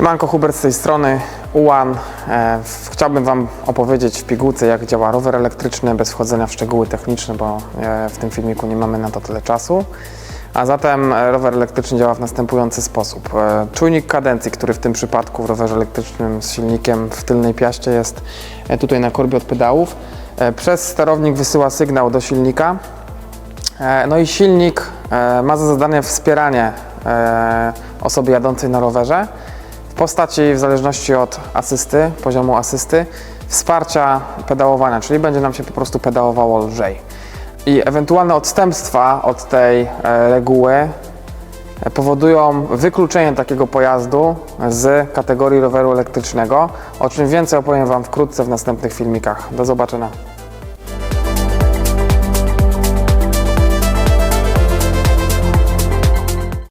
Siemanko, Hubert z tej strony, UAN. E, chciałbym Wam opowiedzieć w pigułce, jak działa rower elektryczny, bez wchodzenia w szczegóły techniczne, bo e, w tym filmiku nie mamy na to tyle czasu. A zatem e, rower elektryczny działa w następujący sposób. Czujnik kadencji, który w tym przypadku w rowerze elektrycznym z silnikiem w tylnej piaście jest tutaj na korbie od pedałów, przez sterownik wysyła sygnał do silnika, No i silnik ma za zadanie wspieranie osoby jadącej na rowerze postaci, w zależności od asysty, poziomu asysty, wsparcia pedałowania, czyli będzie nam się po prostu pedałowało lżej. I ewentualne odstępstwa od tej e, reguły e, powodują wykluczenie takiego pojazdu z kategorii roweru elektrycznego, o czym więcej opowiem Wam wkrótce w następnych filmikach. Do zobaczenia.